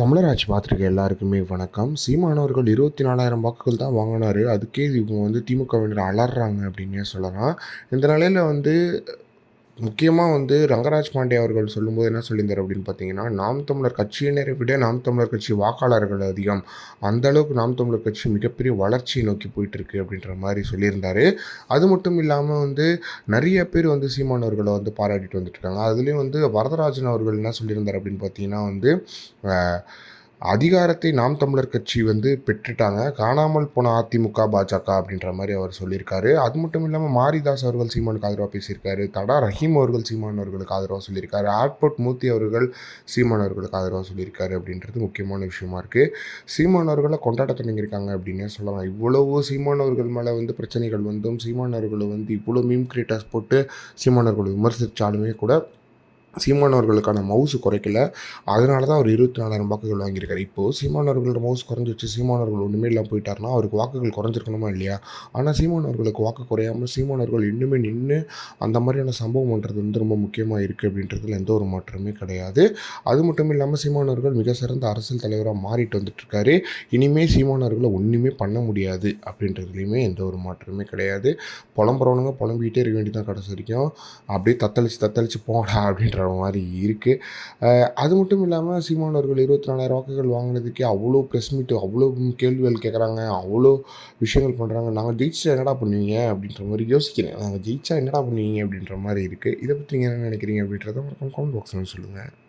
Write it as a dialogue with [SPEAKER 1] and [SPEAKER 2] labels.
[SPEAKER 1] தமிழராஜ் பார்த்துருக்க எல்லாருக்குமே வணக்கம். சீமானவர்கள் இருபத்தி நாலாயிரம் வாக்குகள் தான் வாங்கினாரு. அதுக்கே இவங்க வந்து திமுகவினர் அலறாங்க அப்படின்னே சொல்லலாம். இந்த நிலையில் வந்து முக்கியமாக வந்து ரங்கராஜ் பாண்டே அவர்கள் சொல்லும்போது என்ன சொல்லியிருந்தார் அப்படின்னு பார்த்தீங்கன்னா நாம் தமிழர் கட்சியினரை விட நாம் தமிழர் கட்சி வாக்காளர்கள் அதிகம். அந்த அளவுக்கு நாம் தமிழர் கட்சி மிகப்பெரிய வளர்ச்சியை நோக்கி போயிட்டு இருக்கு அப்படின்ற மாதிரி சொல்லியிருந்தார். அது மட்டும் இல்லாமல் வந்து நிறைய பேர் வந்து சீமானவர்களை வந்து பாராட்டிட்டு வந்துட்டுருக்காங்க அதுலேயும் வந்து வரதராஜன் அவர்கள் என்ன சொல்லியிருந்தார் அப்படின்னு பார்த்தீங்கன்னா வந்து அதிகாரத்தை நாம் தமிழர் கட்சி வந்து பெற்றுட்டாங்க. காணாமல் போன அதிமுக பாஜக அப்படின்ற மாதிரி அவர் சொல்லியிருக்காரு. அது மட்டும் இல்லாமல் மாரிதாஸ் அவர்கள் சீமானுக்கு ஆதரவாக பேசியிருக்காரு. தடா ரஹீம் அவர்கள் சீமான் அவர்களுக்கு ஆதரவாக சொல்லியிருக்காரு. ஏர்போர்ட் மூர்த்தி அவர்கள் சீமான் அவர்களுக்கு ஆதரவாக சொல்லியிருக்காரு அப்படின்றது முக்கியமான விஷயமா இருக்குது சீமான் அவர்களை கொண்டாட தொடங்கியிருக்காங்க அப்படின்னே சொல்லலாம். இவ்வளவு சீமானவர்கள் மேலே வந்து பிரச்சனைகள் வந்தும் சீமானவர்களை வந்து இவ்வளோ மீம் கிரியேட்டர்ஸ் போட்டு சீமானவர்களை விமர்சித்தாலுமே கூட சீமானவர்களுக்கான மவுசு குறைக்கல. அதனால தான் அவர் இருபத்தி நாலாயிரம் வாக்குகள் வாங்கியிருக்காரு. இப்போது சீமானவர்களோட மவுஸ் குறைஞ்சிச்சு சீமானவர்கள் ஒன்றுமே இல்லாமல் போயிட்டார்னா அவருக்கு வாக்குகள் குறைஞ்சிருக்கணுமா இல்லையா? ஆனால் சீமானவர்களுக்கு வாக்கு குறையாமல் சீமானவர்கள் இன்னுமே நின்று அந்த மாதிரியான சம்பவம் பண்ணுறது வந்து ரொம்ப முக்கியமாக இருக்குது அப்படின்றதுல எந்த ஒரு மாற்றமே கிடையாது. அது மட்டும் இல்லாமல் சீமானவர்கள் மிக சிறந்த அரசியல் தலைவராக மாறிட்டு வந்துட்டுருக்காரு. இனிமேல் சீமானவர்களை ஒன்றுமே பண்ண முடியாது அப்படின்றதுலையுமே எந்த ஒரு மாற்றமே கிடையாது. புலம்புறவனுங்க புலம்பிக்கிட்டே இருக்க வேண்டியதான் கடைசி வரைக்கும். அப்படியே தத்தளிச்சு தத்தளிச்சு போடா அப்படின்ற மாதிரி இருக்குது அது மட்டும் இல்லாமல் சீமானவர்கள் இருபத்தி நாலாயிரம் வாக்குகள் வாங்கினதுக்கே அவ்வளோ ப்ரெஸ் மீட்டு அவ்வளோ கேள்விகள் கேட்குறாங்க அவ்வளோ விஷயங்கள் பண்ணுறாங்க நாங்கள் ஜெயிச்சா என்னடா பண்ணுவீங்க? அப்படின்ற மாதிரி யோசிக்கிறேன். நாங்கள் ஜெயிச்சா என்னடா பண்ணுவீங்க? அப்படின்ற மாதிரி இருக்குது இதை பற்றி நீங்கள் என்ன நினைக்கிறீங்க அப்படின்றத கமெண்ட் பாக்ஸில் சொல்லுங்கள்